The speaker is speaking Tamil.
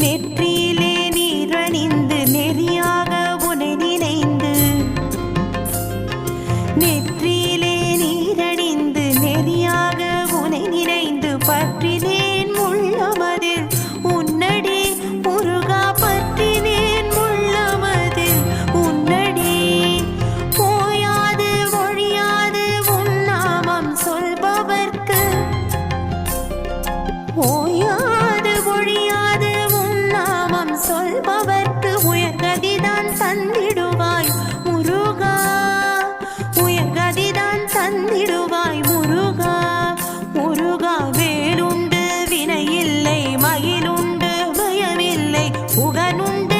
நெற்றியிலே நீரணிந்து நெறியாக உனை நினைந்து. நெற்றியிலே நீரணிந்து நெறியாக உனை நினைந்து பற்றினேன் முள்ளமது. உன்னடி முருகா பற்றினேன் முள்ளமது. உன்னடி போயாது ஒழியாது உன்னாமம் சொல்பவர்க்கு. ஓயா சொல்பவர்க்கு உயர்கதிதான் தந்திடுவாய் முருகா. உயர்கதிதான் தந்திடுவாய் முருகா. முருகா வேலுண்டு வினையில்லை மயிலுண்டு பயமில்லை புகனுண்டு